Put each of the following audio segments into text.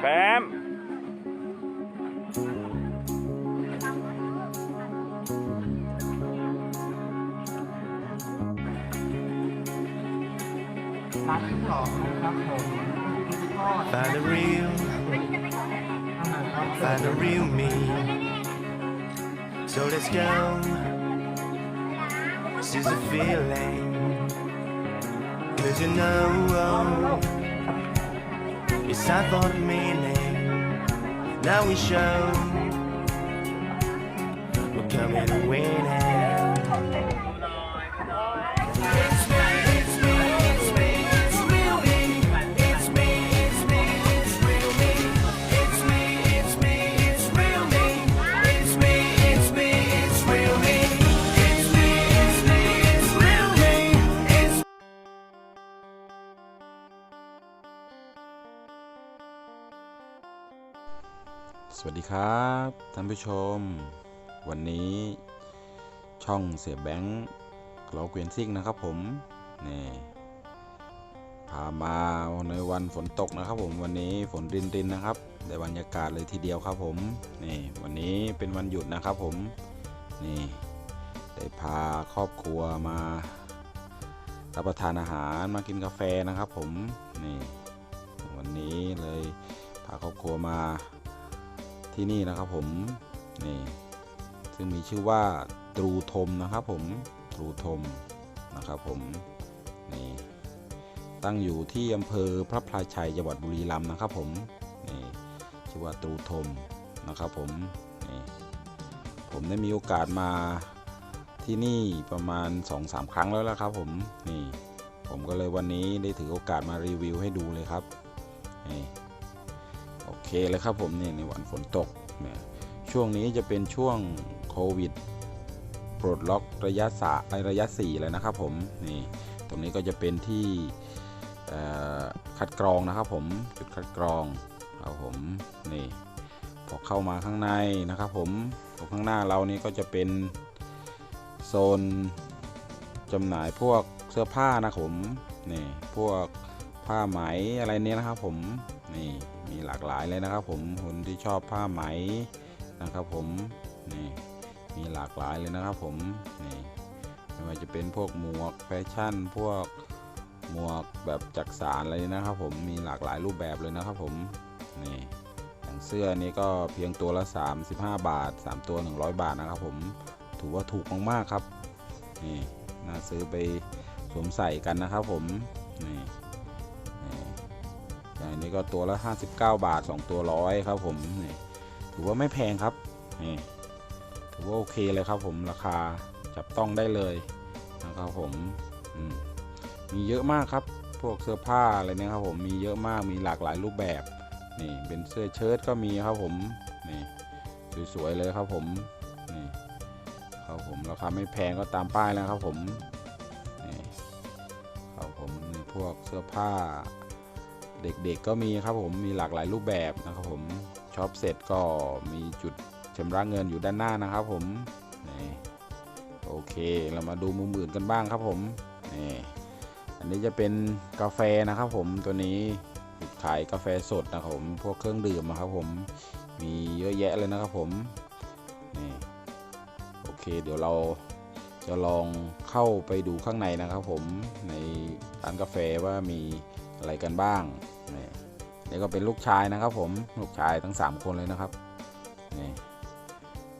แฟม ร้านที่สองนะครับผมทอด Find the real, อาหารครับ find the real me. So let's go. This is a feeling. Cause you know we sat for the meaning that we show. We're coming to win it. สวัสดีครับท่านผู้ชม วันนี้ช่องเสียแบงค์โลเกวียนซิ่งนะครับผมนี่พามาในวันฝนตกนะครับผมวันนี้ฝนรินรินนะครับได้บรรยากาศเลยทีเดียวครับผมนี่วันนี้เป็นวันหยุดนะครับผมนี่ได้พาครอบครัวมารับประทานอาหารมากินกาแฟนะครับผมนี่วันนี้เลยพาครอบครัวมา ที่นี่นะครับผมนี่ซึ่งมีชื่อว่าตรูทมนะครับผมตรูทมนะครับผมนี่ตั้งอยู่ที่อำเภอพระพลาชัยจังหวัดบุรีรัมย์นะครับผมนี่ชื่อว่าตรูทมนะครับผมนี่ผมได้มีโอกาสมาที่นี่ประมาณ 2-3 ครั้งแล้วละครับผมนี่ผมก็เลยวันนี้ได้ถือโอกาสมารีวิวให้ดูเลยครับนี่ เคเลยครับผมนี่ในวันฝนตกเนี่ยช่วงนี้จะเป็นช่วงโควิดปลดล็อกระยะสาระยะ4เลยนะครับผมนี่ตรงนี้ก็จะเป็นที่คัดกรองนะครับผมจุดคัดกรองครับผมนี่พอเข้ามาข้างในนะครับผมตรงข้างหน้าเรานี่ก็จะเป็นโซนจำหน่ายพวกเสื้อผ้านะผมนี่พวกผ้าไหมอะไรเนี้ยนะครับผมนี่ มีหลากหลายเลยนะครับผมคนที่ชอบผ้าไหมนะครับผมนี่มีหลากหลายเลยนะครับผมนี่ไม่ว่าจะเป็นพวกหมวกแฟชั่น พวกหมวกแบบจักสารอะไรนะครับ ผมมีหลากหลายรูปแบบเลยนะครับผมนี่อย่างเสื้อนี้ก็เพียงตัวละ 35 บาท 3 ตัว 100 บาทนะครับ ผมถือว่าถูกมากๆครับนี่น่าซื้อไปสวมใส่กันนะครับผมนี่ นี้ก็ตัวละ 59 บาท 2 ตัวร้อยครับผมนี่ถือว่าไม่แพงครับนี่ถือว่าโอเคเลยครับผมราคาจับต้องได้เลยนะครับผมมีเยอะมากครับพวกเสื้อผ้าอะไรเนี่ยครับผมมีเยอะมากมีหลากหลายรูปแบบนี่เป็นเสื้อเชิ้ตก็มีครับผมนี่สวยๆเลยครับผมนี่ครับผมราคาไม่แพงก็ตามป้ายแล้วครับผมนี่ครับผมพวกเสื้อผ้า เด็กๆก็มีครับผมมีหลากหลายรูปแบบนะครับผมช็อปเสร็จก็มีจุดชำระเงินอยู่ด้านหน้านะครับผมนี่โอเคเรามาดูมุมอื่นกันบ้างครับผมนี่อันนี้จะเป็นกาแฟนะครับผมตัวนี้ขายกาแฟสดนะครับผมพวกเครื่องดื่มนะครับผมมีเยอะแยะเลยนะครับผมนี่โอเคเดี๋ยวเราจะลองเข้าไปดูข้างในนะครับผมในร้านกาแฟว่ามี อะไรกันบ้างนี่นี่ก็เป็นลูกชายนะครับผมลูกชายทั้ง 3 คนเลยนะครับนี่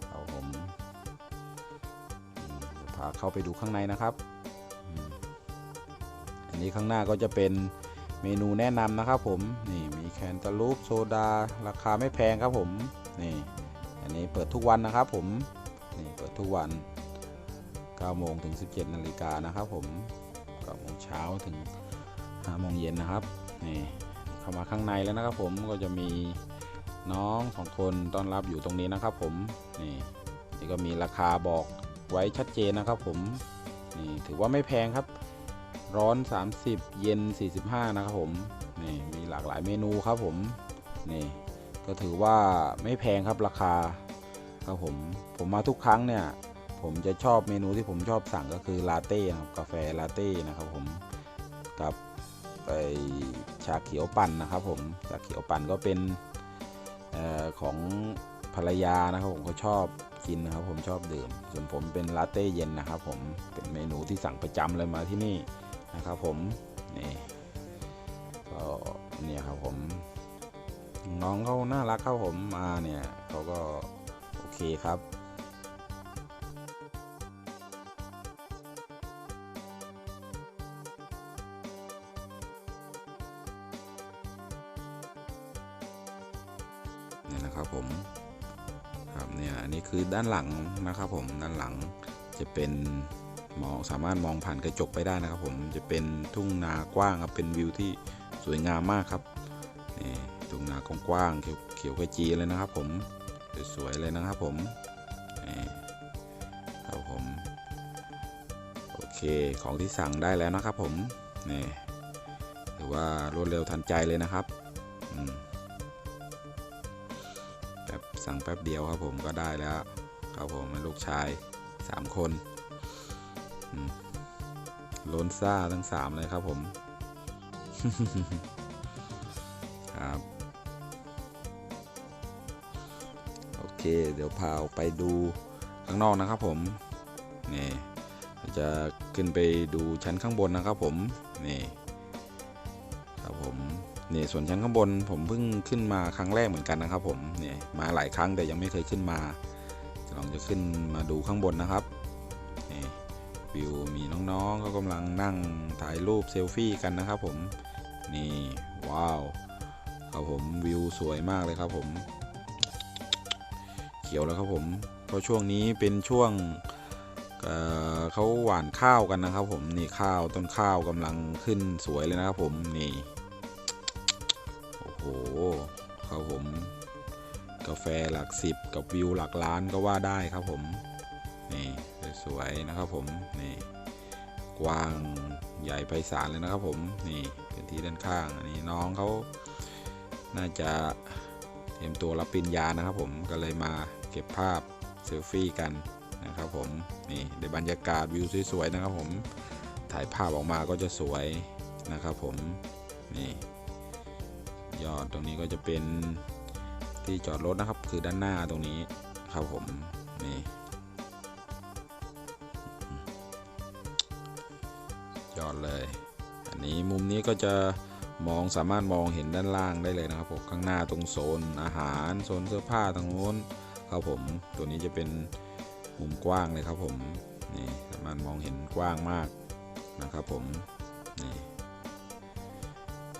เอาผมพาเข้าไปดูข้างในนะครับ อันนี้ข้างหน้าก็จะเป็นเมนูแนะนำนะครับผมนี่มีแคนตาลูปโซดา ราคาไม่แพงครับผมนี่อันนี้เปิดทุกวันนะครับผมนี่เปิดทุกวัน9โมงถึง 17นาฬิกานะครับผม9โมงเช้าถึง ห้าโมงเย็นนะครับนี่เข้ามาข้างในแล้วนะครับ ผมก็จะมีน้องสองคนต้อนรับอยู่ตรงนี้นะครับ ผมนี่นี่ก็มีราคาบอกไว้ชัดเจนนะครับ ผมนี่ถือว่าไม่แพงครับ ร้อน 30 เย็น 45 นะครับผมนี่มีหลากหลายเมนูครับผมนี่ก็ถือว่าไม่แพงครับราคาครับผมผมมาทุกครั้งเนี่ยผมจะชอบเมนูที่ผมชอบสั่งก็คือลาเต้นะครับกาแฟลาเต้นะครับผมกับ ไปชาเขียวปั่นนะครับผมชาเขียวปั่นก็เป็นออของภรรยานะครับผมเขาชอบกินนะครับผมชอบดื่ม ส่วนผมเป็นลาเต้เย็นนะครับผมเป็นเมนูที่สั่งประจำเลยมาที่นี่นะครับผมนี่ก็เนี่ยครับผมน้องเขาน่ารักครับผมมาเนี่ยเขาก็โอเคครับ นะครับผมครับเนี่ยอันนี้คือด้านหลังนะครับผมด้านหลังจะเป็นมองสามารถมองผ่านกระจกไปได้นะครับ ผมจะเป็นทุ่งนากว้างครับเป็นวิวที่สวยงามมากครับนี่ทุ่งนากว้างๆเขียวเขียวขจีเลยนะครับ ผมสวยๆเลยนะครับผมนี่ครับผมโอเคของที่สั่งได้แล้วนะครับ ผมนี่ถือว่ารวดเร็วทันใจเลยนะครับ ป๊บสั่งแป๊บเดียวครับผมก็ได้แล้วครับผมลูกชาย 3 คนอืมโลนซ่าทั้ง 3 เลยครับผม ครับ โอเค เดี๋ยวพาออไปดูข้างนอกนะครับผม นี่จะขึ้นไปดูชั้นข้างบนนะครับผม นี่ นี่ส่วนชั้นข้างบนผมเพิ่งขึ้นมาครั้งแรกเหมือนกันนะครับผมเนี่ยมาหลายครั้งแต่ยังไม่เคยขึ้นมาลองจะขึ้นมาดูข้างบนนะครับนี่วิวมีน้องๆเขากำลังนั่งถ่ายรูปเซลฟี่กันนะครับผมนี่ว้าวครับผมวิวสวยมากเลยครับผม เขียวแล้วครับผมเพราะช่วงนี้เป็นช่วงเเขาหว่านข้าวกันนะครับผมนี่ข้าวต้นข้าวกำลังขึ้นสวยเลยนะครับผมนี่าแฟหลักสิบกับวิวหลักล้านก็ว่าได้ครับผมนี่สวยๆนะครับผมนี่กว้างใหญ่ไพศาลเลยนะครับผมนี่เป็นที่ด้านข้างอันนี้น้องเขาน่าจะเตรียมตัวรับปริญญานะครับผมก็เลยมาเก็บภาพเซลฟี่กันนะครับผมนี่ในบรรยากาศวิวสวยๆนะครับผมถ่ายภาพออกมาก็จะสวยนะครับผมนี่ยอดตรงนี้ก็จะเป็น ที่จอดรถนะครับ คือด้านหน้าตรงนี้ครับผมนี่ยอดเลย อันนี้มุมนี้ก็จะมองสามารถมองเห็นด้านล่างได้เลยนะครับผมข้างหน้าตรงโซนอาหารโซนเสื้อผ้าตรงโน้นครับผมตัวนี้จะเป็นมุมกว้างเลยครับผมนี่สามารถมองเห็นกว้างมากนะครับผมนี่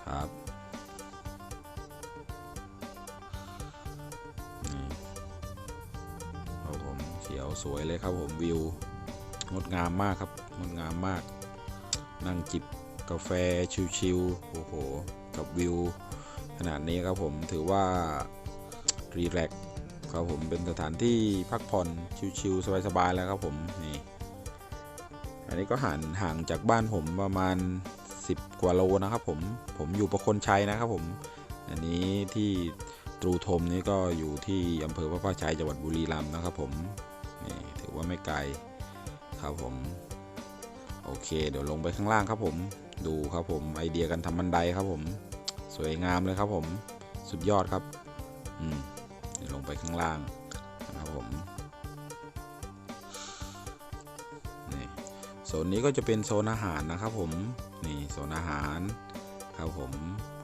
ครับ สวยเลยครับผมวิวงดงามมากครับงดงามมาก นั่งจิบกาแฟชิวๆโอ้โห กับวิวขนาดนี้ครับผมถือว่ารีแลกซ์ครับผมเป็นสถานที่พักผ่อนชิวๆสบายๆแล้วครับผมนี่อันนี้ก็ห่างห่างจากบ้านผมประมาณ 10 กว่าโลนะครับผมผมอยู่ประคนชัยนะครับผม อันนี้ที่ตรูธมนี่ก็อยู่ที่อำเภอพระพาชัยจังหวัดบุรีรัมย์นะครับผม นี่ถือว่าไม่ไกลครับผม โอเค เดี๋ยวลงไปข้างล่างครับผม ดูครับผมไอเดียการทำบันไดครับผม สวยงามเลยครับผม สุดยอดครับ อืมเดี๋ยวลงไปข้างล่างนะครับผมนี่โซนนี้ก็จะเป็นโซนอาหารนะครับผม นี่โซนอาหารครับผม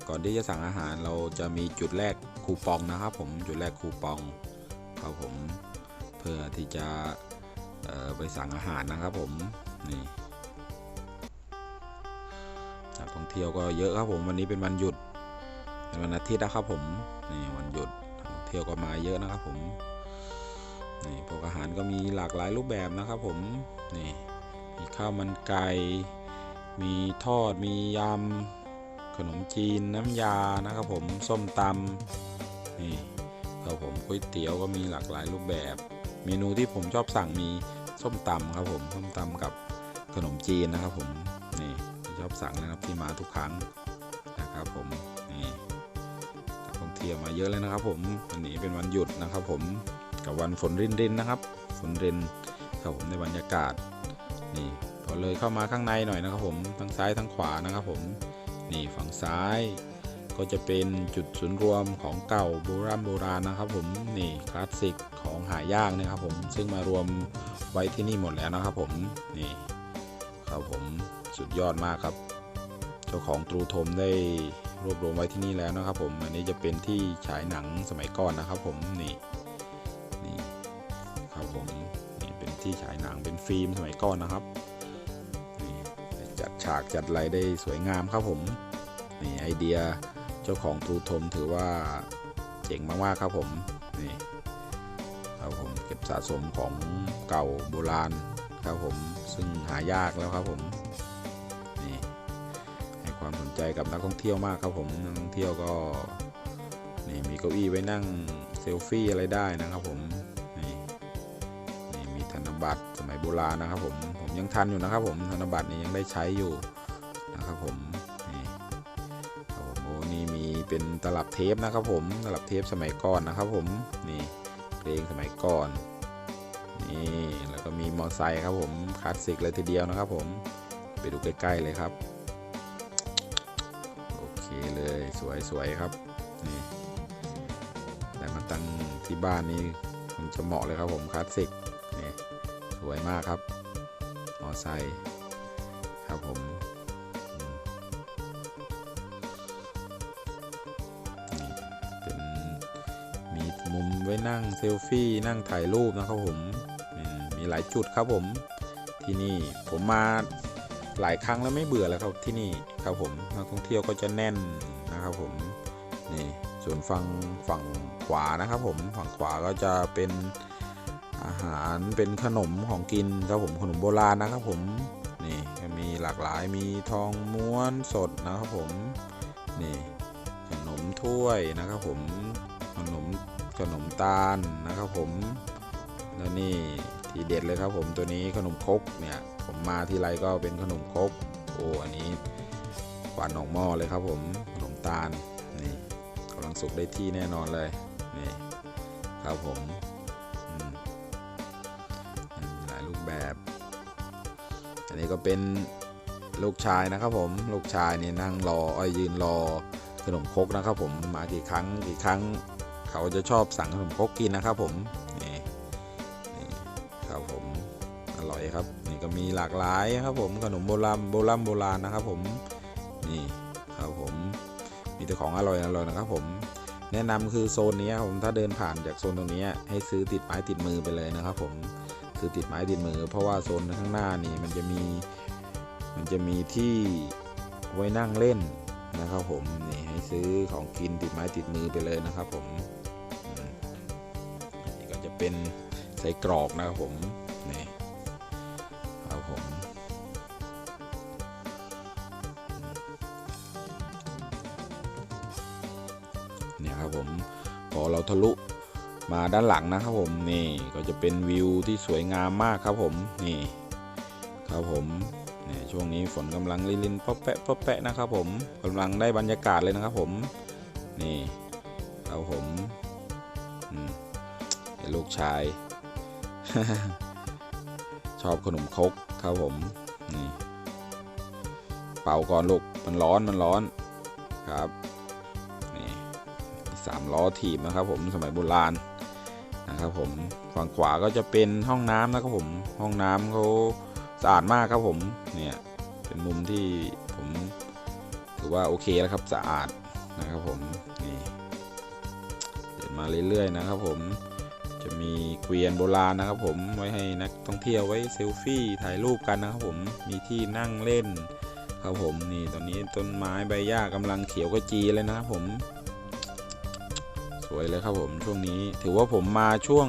ก่อนที่จะสั่งอาหารเราจะมีจุดแรกคูปองนะครับผม จุดแรกคูปองครับผม พื่อที่จะไปสั่งอาหารนะครับผมนี่นักท่องเที่ยวก็เยอะครับผมวันนี้เป็นวันหยุดเป็นวันอาทิตย์นะครับผมนี่วันหยุดท่องเที่ยวก็มาเยอะนะครับผมนี่พวกอาหารก็มีหลากหลายรูปแบบนะครับผมนี่มีข้าวมันไก่มีทอดมียำขนมจีนน้ำยานะครับผมส้มตำนี่ครับผมก๋วยเตี๋ยวก็มีหลากหลายรูปแบบ เมนูที่ผมชอบสั่งมีส้มตำครับผมส้มตำกับขนมจีนนะครับผมนี่ชอบสั่งนะครับที่มาทุกครั้งนะครับผมนี่นักท่องเที่ยวมาเยอะเลยนะครับ ผมวันนี้เป็นวันหยุดนะครับ ผมกับวันฝนรินรินนะครับ ฝนรินครับผมในบรรยากาศนี่พอเลยเข้ามาข้างในหน่อยนะครับ ผมทั้งซ้ายทั้งขวานะครับ ผมนี่ฝั่งซ้าย ก็จะเป็นจุดศูนย์รวมของเก่าโบราณโบราณนะครับ ผมนี่คลาสสิกของหายากนะครับผมซึ่งมารวมไว้ที่นี่หมดแล้วนะครับผมนี่ครับผมสุดยอดมากครับ เจ้าของตรูทมได้รวบรวมไว้ที่นี่แล้วนะครับ ผมอันนี้จะเป็นที่ฉายหนังสมัยก่อนนะครับ ผมนี่นี่ครับผมนี่เป็นที่ฉายหนังเป็นฟิล์มสมัยก่อนนะครับจัดฉากจัดอะไรได้สวยงามครับผมนี่ไอเดีย จ้าของตรูทมถือว่าเจ๋งมากๆครับผมนี่ครับผมเก็บสะสมของเก่าโบราณครับผมซึ่งหายากแล้วครับผมนี่ให้ความสนใจกับนักท่องเที่ยวมากครับผมนักท่องเที่ยวก็นี่มีเก้าอี้ไว้นั่งเซลฟี่อะไรได้นะครับผมนี่นี่มีธนบัตรสมัยโบราณนะครับผมผมยังทันอยู่นะครับผมธนบัตรนี่ยังได้ใช้อยู่ เป็นตลับเทปนะครับผมตลับเทปสมัยก่อนนะครับผมนี่เพลงสมัยก่อนนี่แล้วก็มีมอไซค์ครับผมคลาสสิกเลยทีเดียวนะครับผมไปดูใกล้ๆเลยครับโอเคเลยสวยสวยครับนี่แต่มาตั้งที่บ้านนี้คงจะเหมาะเลยครับผมคลาสสิกนี่สวยมากครับมอไซค์ครับผม ไว้นั่งเซลฟี่นั่งถ่ายรูปนะครับผมมีหลายจุดครับผมที่นี่ผมมาหลายครั้งแล้วไม่เบื่อแล้วครับที่นี่ครับผมนักท่องเที่ยวก็จะแน่นนะครับผมนี่ส่วนฝั่งฝั่งขวานะครับผมฝั่งขวาก็จะเป็นอาหารเป็นขนมของกินครับผมขนมโบราณนะครับผมนี่มีหลากหลายมีทองม้วนสดนะครับผมนี่ขนมถ้วยนะครับผม ขนมตาลนะครับผมแล้วนี่ทีเด็ดเลยครับผมตัวนี้ขนมครกเนี่ยผมมาทีไรก็เป็นขนมครกโอ้อันนี้หวานหนองหม้อเลยครับผมขนมตาลนี่กำลังสุกได้ที่แน่นอนเลยนี่ครับผมหลายรูปแบบ อันนี้ก็เป็นลูกชายนะครับผมลูกชายนี่นั่งรออ้อยยืนรอขนมครกนะครับผมมากี่ครั้งกี่ครั้ง เขาจะชอบสั่งขนมครกกินนะครับผมนี่นี่ครับผมอร่อยครับนี่ก็มีหลากหลายครับผมขนมโบราณโบราณโบราณนะครับผมนี่ครับผมมีแต่ของอร่อยอร่อยนะครับผมแนะนำคือโซนนี้ผมถ้าเดินผ่านจากโซนตรงนี้ให้ซื้อติดไม้ติดมือไปเลยนะครับ ผมซื้อติดไม้ติดมือ เพราะว่าโซนข้างหน้านี่มันจะมีมันจะมีที่ไว้นั่งเล่นนะครับ ผมนี่ให้ซื้อของกินติดไม้ติดมือไปเลยนะครับ ผม เป็นใส่กรอกนะครับผมนี่ครับผมเนี่ยครับผมพอเราทะลุมาด้านหลังนะครับผมนี่ก็จะเป็นวิวที่สวยงามมากครับผมนี่ครับผมเนี่ยช่วงนี้ฝนกำลังลินๆป๊อปแปะป๊อปแปะนะครับผมกำลังได้บรรยากาศเลยนะครับผมนี่ครับผม กชาย ชอบขนมครกครับผมนี่เป่าก่อนลูกมันร้อนมันร้อนครับนี่สามล้อถีบนะครับ ผมสมัยโบราณนะครับ ผมฝั่งขวาก็จะเป็นห้องน้ำนะครับผมห้องน้ำเขาสะอาดมากครับผมเนี่ยเป็นมุมที่ผมถือว่าโอเคแล้วครับสะอาดนะครับผมนี่เดินมาเรื่อยๆนะครับผม มีเกวียนโบราณนะครับผมไว้ให้นักท่องเที่ยวไว้เซลฟี่ถ่ายรูปกันนะครับผมมีที่นั่งเล่นครับผมนี่ตอนนี้ต้นไม้ใบหญ้ากำลังเขียวกระจีเลยนะครับผม สวยเลยครับผมช่วงนี้ถือว่าผมมาช่วง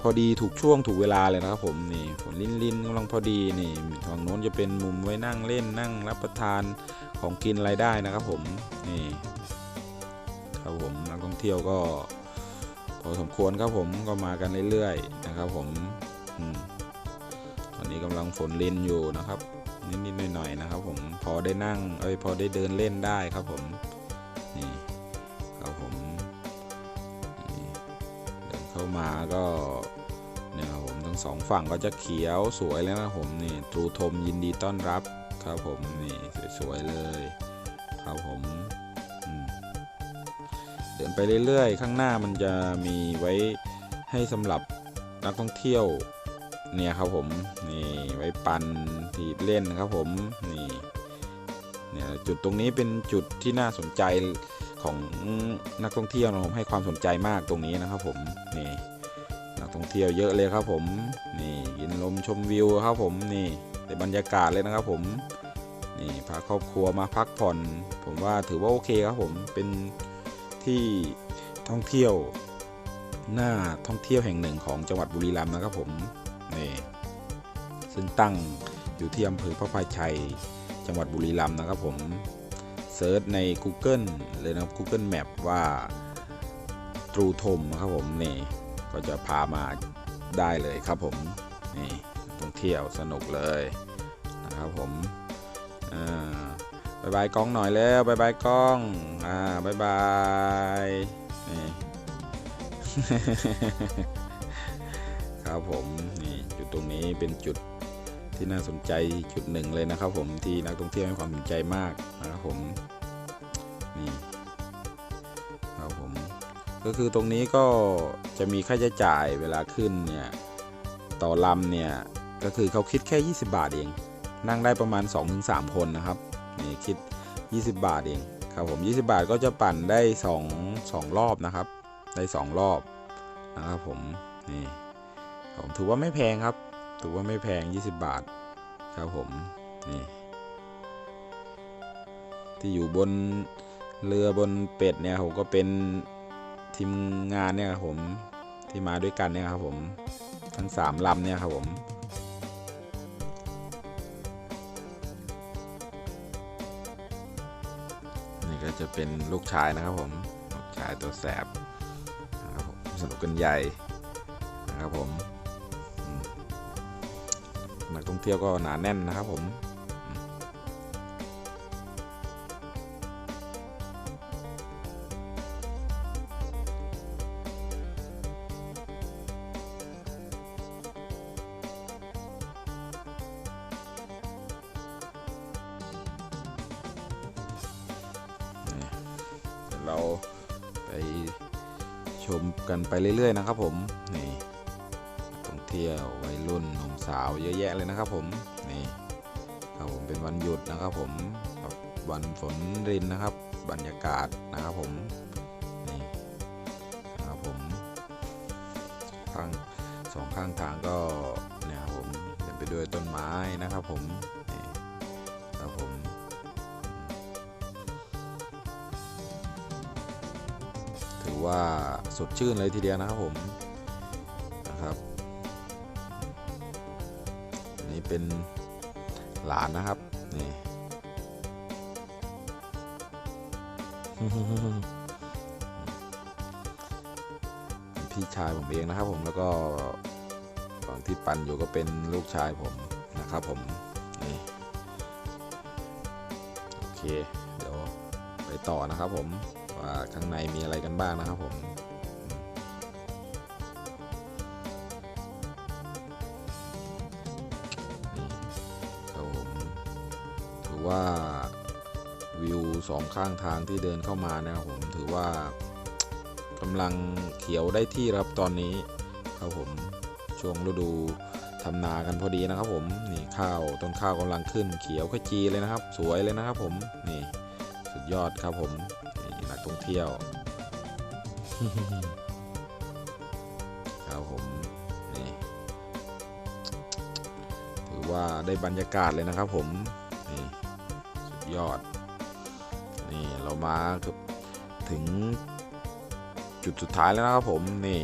พอดีถูกช่วงถูกเวลาเลยนะครับผมนี่ฝนลิ้นลิ้นๆกำลังพอดีนี่ฝั่งโน้นจะเป็นมุมไว้นั่งเล่นนั่งรับประทานของกินอะไรได้นะครับผมนี่ครับผมนักท่องเที่ยวก็ อสมควรครับผมก็มากันเรื่อยๆนะครับผมตอนนี้กำลังฝนลินอยู่นะครับนิดๆหน่อยๆนะครับผมพอได้นั่งเอ้ยพอได้เดินเล่นได้ครับผมนี่ครับผมเดินเข้ามาก็เนี่ยครับผมทั้งสองฝั่งก็จะเขียวสวยเลยนะผมนี่ตรูทมยินดีต้อนรับครับผมนี่สวยๆเลยครับผม ดินไปเรื่อยๆ ข้างหน้ามันจะมีไว้ให้สำหรับนักท่องเที่ยวเนี่ยครับผมนี่ไว้ปั่นทีเล่นครับผมนี่เนี่ยจุดตรงนี้เป็นจุดที่น่าสนใจของนักท่องเที่ยวนะผมให้ความสนใจมากตรงนี้นะครับผมนี่นักท่องเที่ยวเยอะเลยครับผมนี่กินลมชมวิวครับผมนี่แต่บรรยากาศเลยนะครับผมนี่พาครอบครัวมาพักผ่อน ผมว่าถือว่าโอเคครับผมเป็น ที่ท่องเที่ยวหน้าท่องเที่ยวแห่งหนึ่งของจังหวัดบุรีรัมย์นะครับผมนี่ซึ่งตั้งอยู่ที่อำเภอพระพายชัย จังหวัดบุรีรัมย์นะครับผมเซิร์ชใน Google เลยนะครับ Google Map ว่าตรูทมนะครับผมนี่ก็จะพามาได้เลยครับผมนี่ท่องเที่ยวสนุกเลยนะครับผมอ่า บายบายกล้องหน่อยแล้วบายบายกล้อง อ่าบายบายนี่ครับผมนี่จุดตรงนี้เป็นจุดที่น่าสนใจจุดหนึ่งเลยนะครับผมที่นักท่องเที่ยวให้ความสนใจมากนะครับผมนี่ครับผมก็คือตรงนี้ก็จะมีค่าใช้จ่ายเวลาขึ้นเนี่ยต่อลำเนี่ยก็คือเขาคิดแค่ 20 บาทเอง นั่งได้ประมาณ 2-3 คนนะครับ นี่คิด 20 บาทเองครับผม 20 บาทก็จะปั่นได้ 2 2 รอบนะครับ ได้ 2 รอบนะครับผมนี่ผมถือว่าไม่แพงครับ ถือว่าไม่แพง 20 บาทครับผมนี่ที่อยู่บนเรือบนเป็ดเนี่ยผมก็เป็นทีมงานเนี่ยครับผมที่มาด้วยกันเนี่ยครับผมทั้งสามลำเนี่ยครับผม จะเป็นลูกชายนะครับผม ลูกชายตัวแสบนะครับผมสนุกกันใหญ่นะครับผมนักท่องเที่ยวก็หนาแน่นนะครับผม เรื่อยนะครับผมนี่ท่องเที่ยววัยรุ่นหนุ่มสาวเยอะแยะเลยนะครับผมนี่ครับผมเป็นวันหยุดนะครับผมวันฝนรินนะครับ บรรยากาศนะครับผมนี่นะครับผมข้างสองข้างทางก็เนี่ยครับผมเต็มไปด้วยต้นไม้นะครับผม ว่าสดชื่นเลยทีเดียวนะครับผมนะครับนนี้เป็นหลานนะครับนี่พี่ชายผมเองนะครับผมแล้วก็ฝั่งที่ปั่นอยู่ก็เป็นลูกชายผมนะครับผมนี่โอเค เดี๋ยวไปต่อนะครับผม ว่าข้างในมีอะไรกันบ้างนะครับผมครับผมถือว่าวิวสองข้างทางที่เดินเข้ามานะครับผมถือว่ากำลังเขียวได้ที่ครับตอนนี้ครับผมช่วงฤดูทำนากันพอดีนะครับผมนี่ข้าวต้นข้าวกำลังขึ้นเขียวขจีเลยนะครับ สวยเลยนะครับผมนี่สุดยอดครับผม ท่องเที่ยวครับผมนี่ถือว่าได้บรรยากาศเลยนะครับ ผมนี่สุดยอดนี่เรามาถึงจุดสุดท้ายแล้วนะครับผมนี่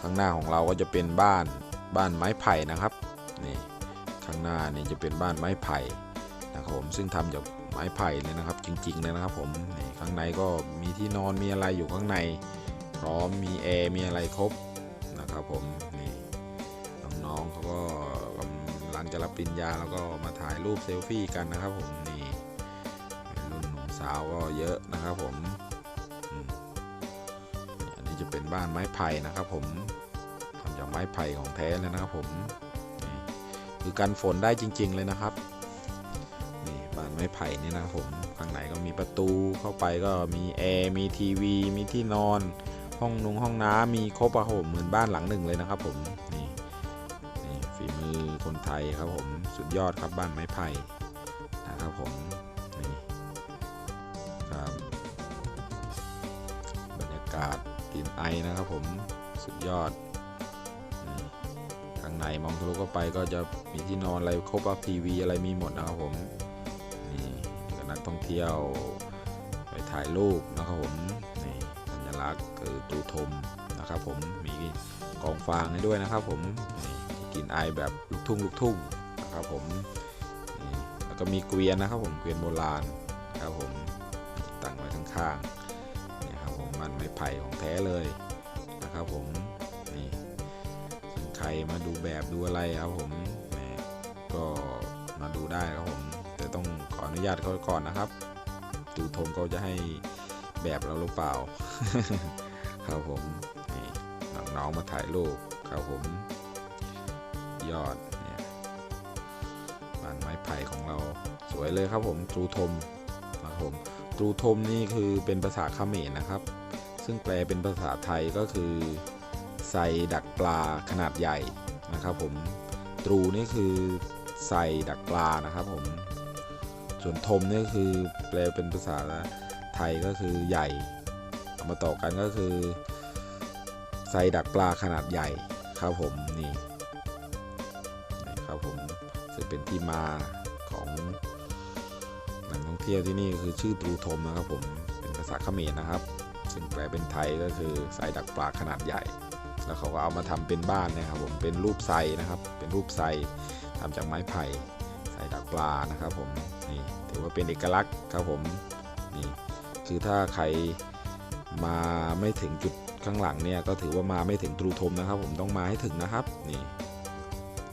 ข้างหน้าของเราก็จะเป็นบ้านบ้านไม้ไผ่นะครับนี่ข้างหน้านี่จะเป็นบ้านไม้ไผ่นะครับผมซึ่งทำจากไม้ไผ่เลยนะครับ จริงๆเลยนะครับผมข้างในก็มีที่นอนมีอะไรอยู่ข้างใน พร้อมมีแอร์มีอะไรครบนะครับผมนี่น้องๆเขาก็กำลังจะรับปริญญาแล้วก็มาถ่ายรูปเซลฟี่กันนะครับผมนี่รุ่นหนุ่มสาวก็เยอะนะครับผมอันนี้จะเป็นบ้านไม้ไผ่นะครับผมทำจากไม้ไผ่ของแท้เลยนะครับผมคือกันฝนได้จริง ๆ เลยนะครับ บ้านไม้ไผ่นี่นะครับผมข้างในก็มีประตูเข้าไปก็มีแอร์มีทีวี มีที่นอน ห้องนุงห้องน้ำมีครบอะครับผมเหมือนบ้านหลังหนึ่งเลยนะครับผมนี่นี่ฝีมือคนไทยครับผมสุดยอดครับบ้านไม้ไผ่นะครับผมนี่ครับบรรยากาศกลิ่นไอนะครับผมสุดยอดข้างในมองทะลุเข้าไปก็จะมีที่นอนอะไรครบอะทีวีอะไรมีหมดนะครับผม นักท่องเที่ยวไปถ่ายรูปนะครับผมนี่สัญลักษณ์คือตูทมนะครับผมมีกองฟางให้ด้วยนะครับผมกินไอแบบลูกทุ่งลูกทุ่งนะครับผมแล้วก็มีเกวียนนะครับผมเกวียนโบราณครับผมตั้งไว้ข้างๆนี่ครับผมมันไม้ไผ่ของแท้เลยนะครับผมนี่ใครมาดูแบบดูอะไรครับผมก็มาดูได้ครับผม ต้องขออนุญาตเขาก่อนนะครับตูทมเขาจะให้แบบเราหรือเปล่า ครับผมนี่น้องๆมาถ่ายรูปครับผม ยอดเนี่ยบ้านไม้ไผ่ของเราสวยเลยครับผมตรูทมนะครับผมตรูทมนี่คือเป็นภาษาเขมรนะครับ ซึ่งแปลเป็นภาษาไทยก็คือใส่ดักปลาขนาดใหญ่นะครับผมตรูนี่คือใส่ดักปลานะครับผม ส่วนทมนี่คือแปลเป็นภาษาไทยก็คือใหญ่เอามาต่อกันก็คือไซดักปลาขนาดใหญ่ครับผมนี่นี่ครับผมซึ่งเป็นที่มาของแหล่งท่องเที่ยวที่นี่คือชื่อตูทมนะครับผมเป็นภาษาเขมรนะครับ ซึ่งแปลเป็นไทยก็คือไซดักปลาขนาดใหญ่ แล้วเขาก็เอามาทำเป็นบ้านนะครับผมเป็นรูปไซนะครับ เป็นรูปไซทำจากไม้ไผ่ใส่ดักปลานะครับผม นี่ถือว่าเป็นเอกลักษณ์ครับผมนี่คือถ้าใครมาไม่ถึงจุดข้างหลังเนี่ยก็ถือว่ามาไม่ถึงตรูทมนะครับ ผมต้องมาให้ถึงนะครับนี่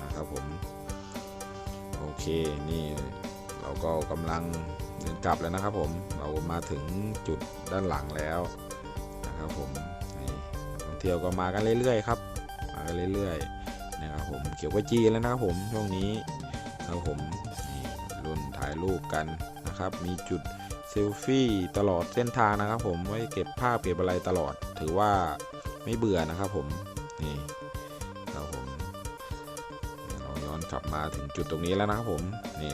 นะครับผมโอเคนี่เราก็กำลังเดินกลับแล้วนะครับ ผมเรามาถึงจุดด้านหลังแล้วนะครับผมนี่ท่องเที่ยวก็มากันเรื่อยๆครับมากันเรื่อยๆนะครับผมเขียวกจีแล้วนะครับผมช่วงนี้ครับผมายรูปกันนะครับ มีจุดเซลฟี่ตลอดเส้นทางนะครับ ผมไว้เก็บภาพเก็บอะไรตลอด ถือว่าไม่เบื่อนะครับผมนี่ครับผมเราย้อนกลับมาถึงจุดตรงนี้แล้วนะครับผมนี่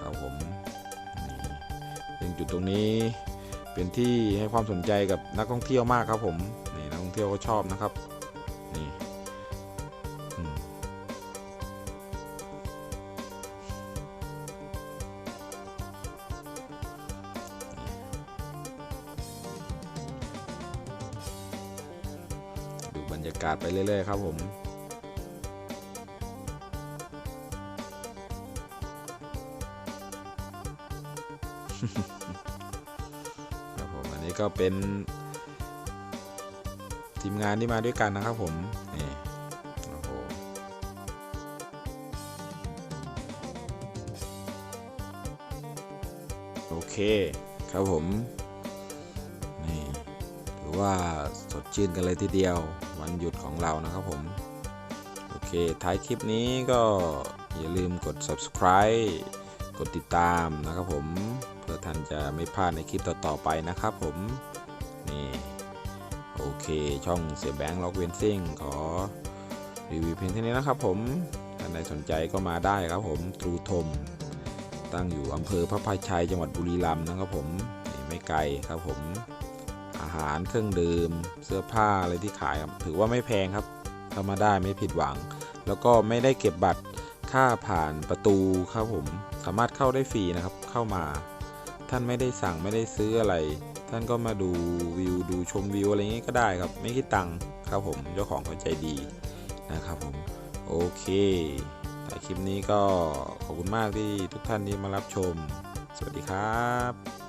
ครับผมนี่ซึ่งจุดตรงนี้เป็นที่ให้ความสนใจกับนักท่องเที่ยวมากครับผมนี่นักท่องเที่ยวก็ชอบนะครับ บรรยากาศไปเรื่อยๆครับผมครับผมอันนี้ก็เป็น ทีมงานที่มาด้วยกันนะครับผมนี่โอ้โหโอเคครับผมนี่ถือว่าสดชื่นกันเลยทีเดียว วันหยุดของเรานะครับผม โอเค ท้ายคลิปนี้ก็อย่าลืมกด subscribe กดติดตามนะครับผม เพื่อท่านจะไม่พลาดในคลิปต่อๆไปนะครับผม นี่ โอเค ช่องเสียแบงค์ล็อกเวนซิ่งขอรีวิวเพียงเท่านี้นะครับผม ท่านใดสนใจก็มาได้ครับผมตรูทม ตั้งอยู่อำเภอพระพายชัยจังหวัดบุรีรัมย์นะครับผม ไม่ไกลครับผม หารเครื่องดื่ม เสื้อผ้าอะไรที่ขายครับถือว่าไม่แพงครับเข้ามาได้ไม่ผิดหวัง แล้วก็ไม่ได้เก็บบัตรค่าผ่านประตูครับผมสามารถเข้าได้ฟรีนะครับเข้ามา ท่านไม่ได้สั่งไม่ได้ซื้ออะไร ท่านก็มาดูวิวดูชมวิวอะไรอย่างนี้ก็ได้ครับ ไม่คิดตังค์ครับผมเจ้าของเขาใจดีนะครับผมโอเคแต่คลิปนี้ก็ขอบคุณมากที่ทุกท่านที่มารับชม สวัสดีครับ